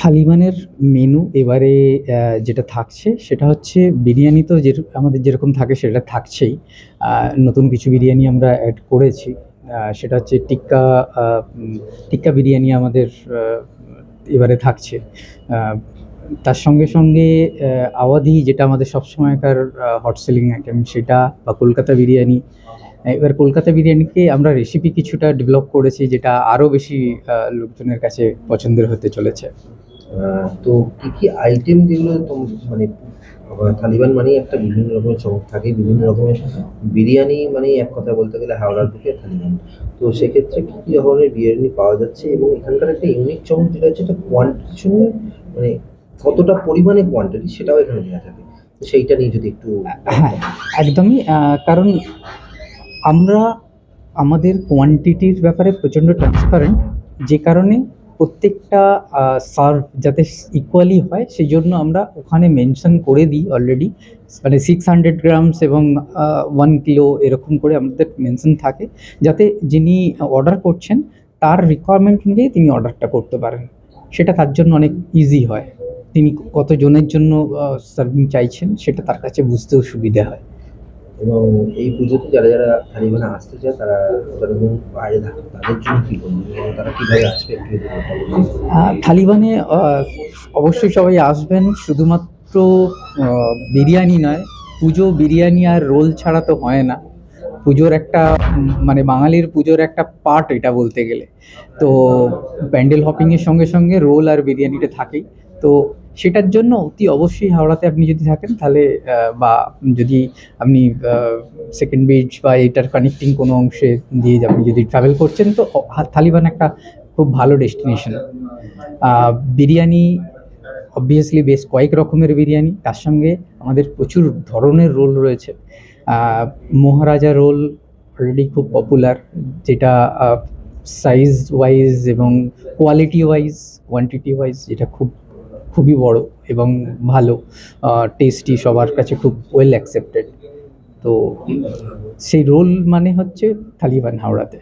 থালিবানের menu এবারে যেটা থাকছে, সেটা হচ্ছে বিরিয়ানি তো যে, আমাদের যেরকম থাকে সেটা থাকছেই। নতুন কিছু বিরিয়ানি আমরা অ্যাড করেছি। সেটা হচ্ছে টিক্কা টিক্কা বিরিয়ানি আমাদের এবারে থাকছে। তার সঙ্গে সঙ্গে আওয়াধি যেটা আমাদের সবসময়কার হট সেলিং আইটেম সেটা বা কলকাতা বিরিয়ানি। এবার কলকাতা বিরিয়ানিকে আমরা রেসিপি কিছুটা ডেভেলপ করেছি যেটা আরও বেশি লোকজনের কাছে পছন্দের হতে চলেছে। তো কি কি আইটেম যেগুলো মানে তালিবান মানেই একটা বিভিন্ন রকমের চমক থাকে, বিভিন্ন রকমের বিরিয়ানি মানে এক কথা বলতে গেলে হাওড়ার বুকে তালিবান তো সেক্ষেত্রে কি কি ধরনের বিরিয়ানি পাওয়া যাচ্ছে এবং এখানকার একটা ইউনিক চমক যেটা হচ্ছে একটা কোয়ান্টিটির সঙ্গে মানে কতটা পরিমাণে কোয়ান্টিটি সেটাও এখানে দেওয়া থাকে। সেইটা নিয়ে যদি একটু হ্যাঁ একদমই কারণ আমরা আমাদের কোয়ান্টিটির ব্যাপারে প্রচণ্ড ট্রান্সপারেন্ট যে কারণে প্রত্যেকটা সার্ভ যাতে ইকুয়ালি হয় সেই জন্য আমরা ওখানে মেনশন করে দিই অলরেডি মানে সিক্স হান্ড্রেড গ্রামস এবং ওয়ান কিলো এরকম করে আমাদের মেনশন থাকে। যাতে যিনি অর্ডার করছেন, তার রিকোয়ারমেন্ট অনুযায়ী তিনি অর্ডারটা করতে পারেন। সেটা তার জন্য অনেক ইজি হয়। তিনি কতজনের জন্য সার্ভিং চাইছেন, সেটা তার কাছে বুঝতেও সুবিধা হয়। এবং এই পুজোতে যারা যারা তালিবানে আসতে চায় তারা ধরুন বাইরে থাকে তাদের জন্য কি এবং তারা কীভাবে আসবে আহ, অবশ্যই সবাই আসবেন। শুধুমাত্র বিরিয়ানি নয় পুজো বিরিয়ানি আর রোল ছাড়া তো হয় না। পুজোর একটা মানে বাঙালির পুজোর একটা পার্ট এটা বলতে গেলে। তো প্যান্ডেল হপিংয়ের সঙ্গে সঙ্গে রোল আর বিরিয়ানিটা থাকেই। তো সেটার জন্য অতি অবশ্যই হাওড়াতে আপনি যদি থাকেন, তাহলে বা যদি আপনি সেকেন্ড বিচ বা এটার কানেক্টিং কোনো অংশে দিয়ে আপনি যদি ট্রাভেল করছেন, তো তালিবান একটা খুব ভালো ডেস্টিনেশন বিরিয়ানি অবভিয়াসলি বেশ কয়েক রকমের বিরিয়ানি, তার সঙ্গে আমাদের প্রচুর ধরনের রোল রয়েছে। মহারাজা রোল অলরেডি খুব পপুলার যেটা সাইজ ওয়াইজ এবং কোয়ালিটি ওয়াইজ কোয়ান্টিটি ওয়াইজ যেটা খুব খুবই বড় এবং ভালো টেস্টি সবার কাছে খুব ওয়েল অ্যাকসেপ্টেড তো সেই রোল মানে হচ্ছে থালিবান হাওড়াতে।